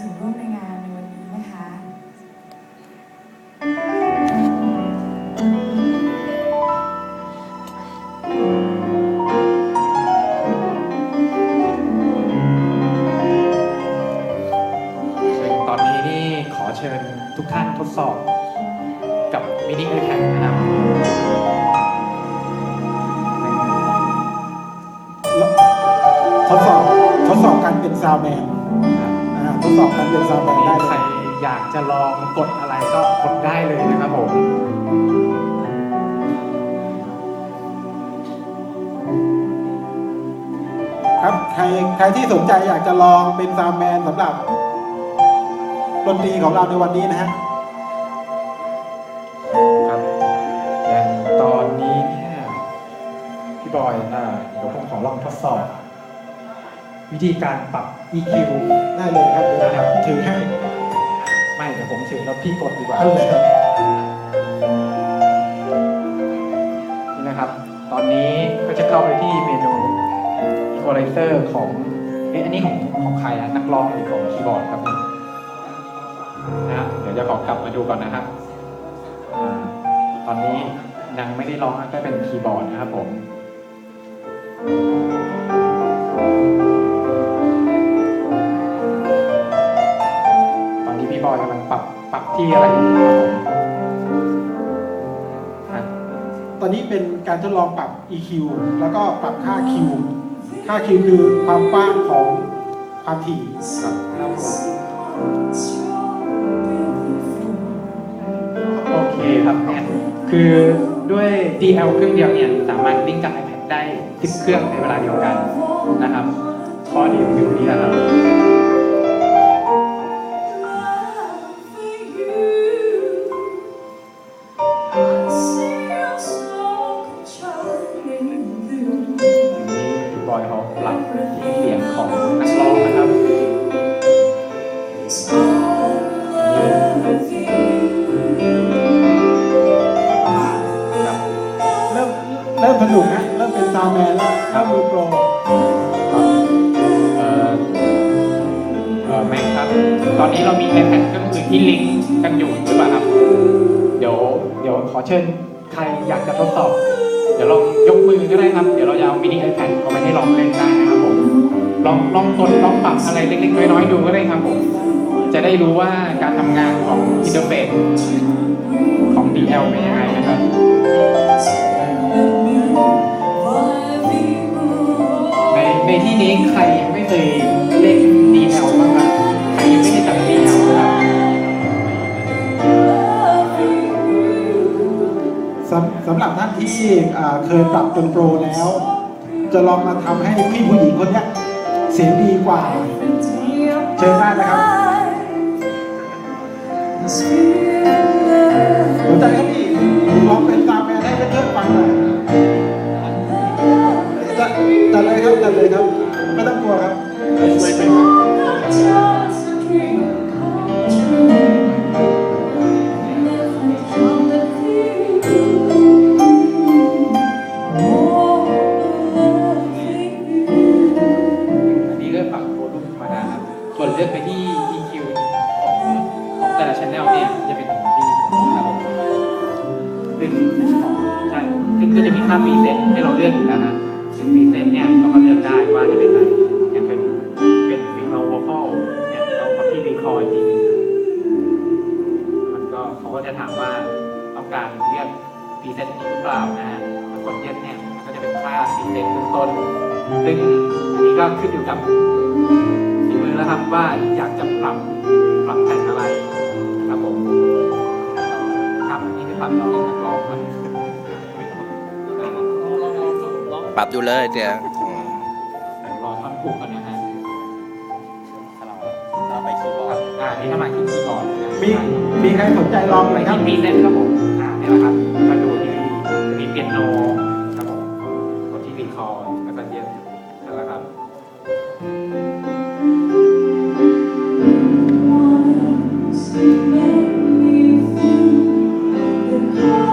ส่วนร่วมในงานในวันนี้นะคะซึ่งตอนนี้นี่ขอเชิญทุกท่านทดสอบกับมินิไอแพดนะครับทดสอบทดสอบการเป็นซาวด์แมนอ่า ทดสอบการเป็นซาวด์แมนได้ใคเลรยอยากจะลองกดอะไรก็กดได้เลยนะครับผม ครับใครใครที่สนใจอยากจะลองเป็นซาวด์แมนสำหรับดนตรีของเราในวันนี้นะฮะ ครับอย่างตอนนี้เนี่ยพี่บอยอ่าเดี๋ยวผมขอลองทดสอบ วิธีการปรับ EQ ได้เลยครับเดี๋ยวนะครับถือให้ ไม่เดี๋ยวผมถือแล้วพี่กดดีกว่า เอาเลยครับนี่นะครับ ตอนนี้ก็จะเข้าไปที่เมนู Equalizer ของเอ๊ะอันนี้ของของใครอะนักร้องหรือของคีย์บอร์ดครับเนี่ยนะฮะเดี๋ยวจะขอกลับมาดูก่อนนะครับอ่าตอนนี้ยังไม่ได้ร้องนะแค่เป็นคีย์บอร์ดนะครับผม บอยกำลังปรับปรับที่อะไรอยู่ครับผมอะตอนนี้เป็นการทดลองปรับ EQ แล้วก็ปรับค่า Q ค่า Q คือความกว้างของความถี่ครับครับผมโอเคครับแอนคือด้วย DL เครื่องเดียวเนี่ยสามารถลิงก์กับ iPad ได้10เครื่องในเวลาเดียวกันนะครับข้อดีอยู่ที่นะครับ เขาปรับเสียงของนักร้องนะครับครับเริ่มเริ่มสนุกนะเริ่มเป็นซาวด์แมนแล้วเริ่มมือโปรเอ่อเอ่อแม็กครับ ตอนนี้เรามี iPad เครื่องอื่นที่ลิงก์กันอยู่หรือเปล่าครับ เดี๋ยวเดี๋ยวขอเชิญ ใครอยากจะทดสอบ เดี๋ยวลองยกมือก็ได้ครับ เดี๋ยวเราจะเอามินิไอแพดเอาไปให้ลองเล่นได้นะครับผม ลองลองกดลองปรับอะไรเล็กๆน้อยๆดูก็ได้ครับผม จะได้รู้ว่าการทำงานของอินเทอร์เฟซของ DL เป็นยังไงนะครับ สำหรับท่านที่เคยปรับจนโปรแล้ว จะลองมาทำให้พี่ผู้หญิงคนนี้เสียงดีกว่า เชิญได้นะครับ แต่ละช anel เนี่ยจะเป็นของที่ครับผมซึ่งใช่ซึ่งก็จะมีค่า preset ให้เราเลือกอยู่แล้วนะซึ่ง preset เนี่ยเราก็เลือกได้ว่าจะเป็นอะไรอย่างเป็นเป็น recall vocal เนี่ยเราพอที่ recall อีกทีหนึงมันก็เขาก็จะถามว่าต้องการเลือก preset นี้หรือเปล่านะฮะถ้ากด yes เนี่ยก็จะเป็นค่า preset เบื้องต้น ซึ่งอันนี้ก็ขึ้นอยู่กับฝีมือแล้วครับว่าอยากจะปรับปรับแต่งอะไรับลองลองปรับอยู่เลยเดี๋ยวรอทำกลุ่มกันนะฮะเราไปคีย์บอร์ดอ่านี่ถ้ามาที่คีย์บอร์ดมีมีใครสนใจลองไหมปครับงปีเซนต์ครับผมอ่านี่แหละครับมาดูที่มีเปียโนครับผมกดที่รีคอร์ด